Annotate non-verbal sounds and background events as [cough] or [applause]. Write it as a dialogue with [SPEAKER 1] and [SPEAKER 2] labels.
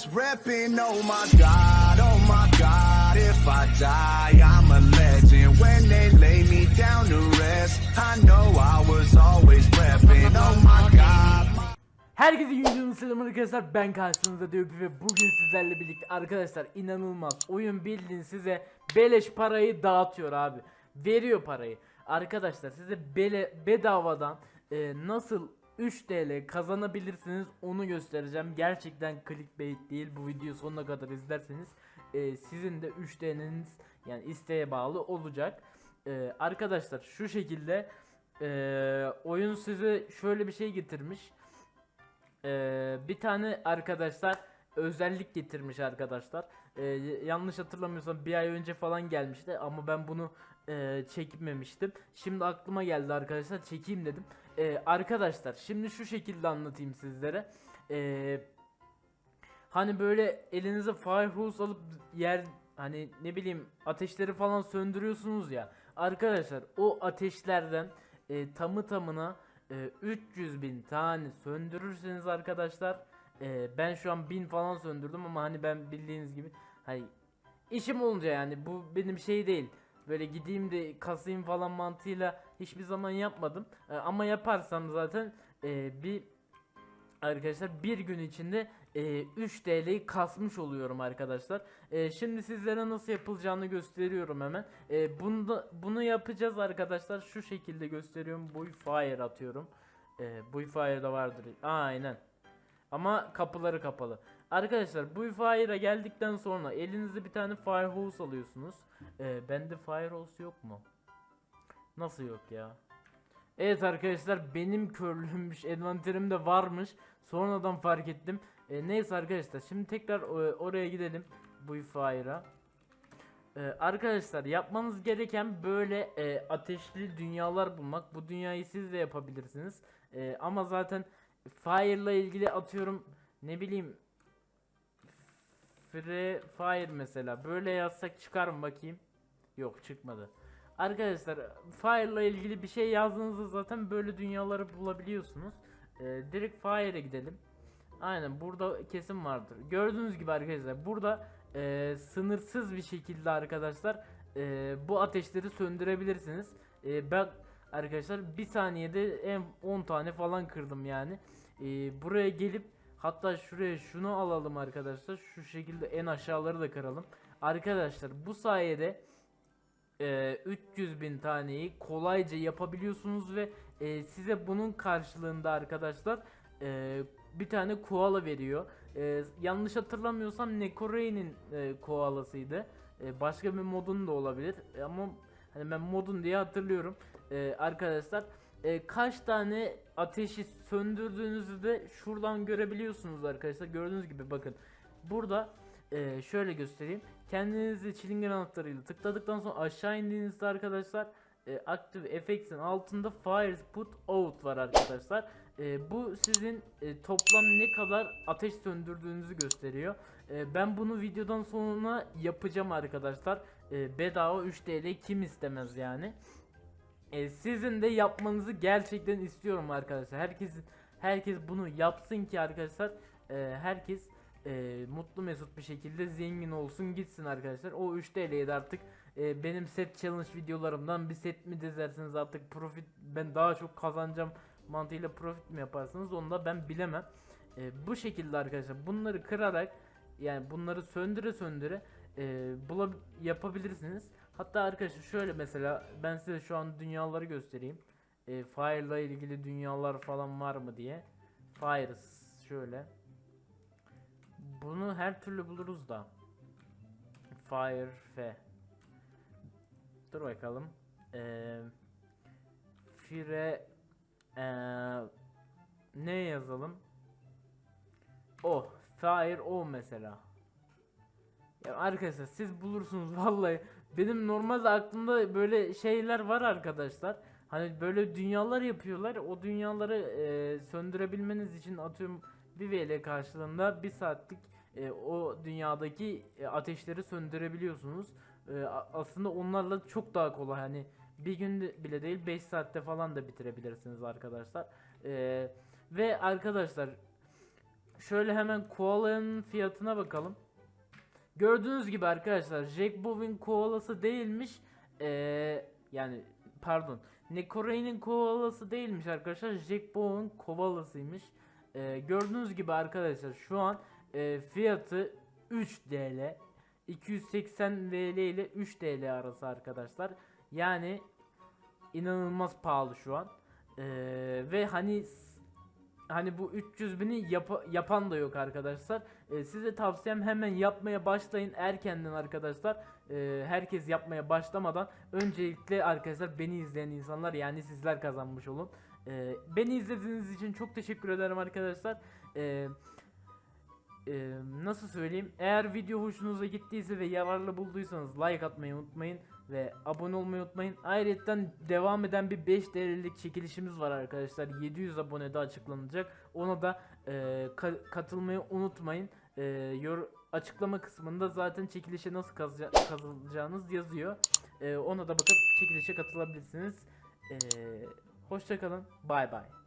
[SPEAKER 1] West reppin', oh my god, oh my god. If I die, I'm a legend. When they lay me down to rest, I know I was always reppin', oh my god.
[SPEAKER 2] Herkese yüzünü selam arkadaşlar ben karşınızda diyor ve bugün sizlerle birlikte arkadaşlar inanılmaz oyun bildiğin size beleş parayı dağıtıyor abi veriyor parayı arkadaşlar size bele, bedavadan e, nasıl 3 TL kazanabilirsiniz onu göstereceğim gerçekten clickbait değil bu videoyu sonuna kadar izlerseniz e, sizin de 3 TL'niz yani isteğe bağlı olacak E, arkadaşlar şu şekilde e, oyun size şöyle bir şey getirmiş ee, bir tane arkadaşlar özellik getirmiş arkadaşlar. Ee, yanlış hatırlamıyorsam bir ay önce falan gelmişti ama ben bunu e, çekmemiştim. Şimdi aklıma geldi arkadaşlar çekeyim dedim. Ee, arkadaşlar şimdi şu şekilde anlatayım sizlere. Ee, hani böyle elinize fire hose alıp yer hani ne bileyim ateşleri falan söndürüyorsunuz ya. Arkadaşlar o ateşlerden e, tamı tamına e, 300 bin tane söndürürseniz arkadaşlar e, ben şu an 1000 falan söndürdüm ama hani ben bildiğiniz gibi hani işim olunca yani bu benim şey değil böyle gideyim de kasayım falan mantığıyla hiçbir zaman yapmadım E, ama yaparsam zaten e, bir arkadaşlar bir gün içinde e, 3 TL'yi kasmış oluyorum arkadaşlar. E, şimdi sizlere nasıl yapılacağını gösteriyorum hemen. E, bunu da, bunu yapacağız arkadaşlar. Şu şekilde gösteriyorum. Buy fire atıyorum. E, buy fire da vardır. Aynen. Ama kapıları kapalı. Arkadaşlar bu fire'a geldikten sonra elinizde bir tane fire hose alıyorsunuz. E, bende fire hose yok mu? Nasıl yok ya? Evet arkadaşlar benim körlüğümmüş envanterimde varmış. Sonradan fark ettim. E, neyse arkadaşlar şimdi tekrar e, oraya gidelim. Bu fire'a. E, arkadaşlar yapmanız gereken böyle e, ateşli dünyalar bulmak. Bu dünyayı siz de yapabilirsiniz. E, ama zaten fire ile ilgili atıyorum ne bileyim Free fire mesela böyle yazsak çıkar mı bakayım? Yok çıkmadı. Arkadaşlar Fire ile ilgili bir şey yazdığınızda zaten böyle dünyaları bulabiliyorsunuz. Ee, direkt Fire'e gidelim. Aynen burada kesim vardır. Gördüğünüz gibi arkadaşlar burada e, sınırsız bir şekilde arkadaşlar e, bu ateşleri söndürebilirsiniz. E, ben arkadaşlar bir saniyede en 10 tane falan kırdım yani. E, buraya gelip hatta şuraya şunu alalım arkadaşlar. Şu şekilde en aşağıları da kıralım. Arkadaşlar bu sayede e, 300 bin taneyi kolayca yapabiliyorsunuz ve e, size bunun karşılığında arkadaşlar e, bir tane koala veriyor. E, yanlış hatırlamıyorsam Nekorei'nin e, koalasıydı. E, başka bir modun da olabilir E, ama hani ben modun diye hatırlıyorum. E, arkadaşlar e, kaç tane ateşi söndürdüğünüzü de şuradan görebiliyorsunuz arkadaşlar. Gördüğünüz gibi bakın. Burada e, şöyle göstereyim. Kendinizi çilingir anahtarıyla tıkladıktan sonra aşağı indiğinizde arkadaşlar e, Active Effects'in altında Fire Put Out var arkadaşlar. E, bu sizin e, toplam ne kadar ateş söndürdüğünüzü gösteriyor. E, ben bunu videodan sonra yapacağım arkadaşlar. E, bedava 3 TL kim istemez yani. E, sizin de yapmanızı gerçekten istiyorum arkadaşlar. Herkes herkes bunu yapsın ki arkadaşlar e, herkes e, mutlu mesut bir şekilde zengin olsun gitsin arkadaşlar. O 3 TL'ye de artık e, benim set challenge videolarımdan bir set mi dizersiniz artık profit ben daha çok kazanacağım mantığıyla profit mi yaparsınız onu da ben bilemem. E, bu şekilde arkadaşlar bunları kırarak yani bunları söndüre söndüre e, bulab yapabilirsiniz. Hatta arkadaşlar şöyle mesela ben size şu an dünyaları göstereyim. E, Fire ile ilgili dünyalar falan var mı diye. Fire şöyle. Bunu her türlü buluruz da. Fire F. Dur bakalım. Ee, fire ee, ne yazalım? O. Fire o mesela. Ya arkadaşlar siz bulursunuz [laughs] vallahi. Benim normalde aklımda böyle şeyler var arkadaşlar. Hani böyle dünyalar yapıyorlar. O dünyaları e, söndürebilmeniz için atıyorum bir VL karşılığında bir saatlik e, o dünyadaki e, ateşleri söndürebiliyorsunuz. E, aslında onlarla çok daha kolay hani bir günde bile değil 5 saatte falan da bitirebilirsiniz arkadaşlar. E, ve arkadaşlar şöyle hemen koalanın fiyatına bakalım. Gördüğünüz gibi arkadaşlar Jack Bow'in koalası değilmiş. Ee, yani pardon. Nekore'nin koalası değilmiş arkadaşlar. Jack Bow'un kovalasıymış. Ee, gördüğünüz gibi arkadaşlar şu an e, fiyatı 3 TL. 280 VL ile 3 TL arası arkadaşlar. Yani inanılmaz pahalı şu an. Ee, ve hani hani bu 300 bini yapa- yapan da yok arkadaşlar. Ee, size tavsiyem hemen yapmaya başlayın erkenden arkadaşlar. Ee, herkes yapmaya başlamadan öncelikle arkadaşlar beni izleyen insanlar yani sizler kazanmış olun. Ee, beni izlediğiniz için çok teşekkür ederim arkadaşlar. Ee, e, nasıl söyleyeyim? Eğer video hoşunuza gittiyse ve yararlı bulduysanız like atmayı unutmayın ve abone olmayı unutmayın. Ayrıca devam eden bir 5 değerlilik çekilişimiz var arkadaşlar. 700 abonede açıklanacak. Ona da e, ka- katılmayı unutmayın. E, yor açıklama kısmında zaten çekilişe nasıl katılacağınız yazıyor. E, ona da bakıp çekilişe katılabilirsiniz. E, hoşçakalın. Bay bay.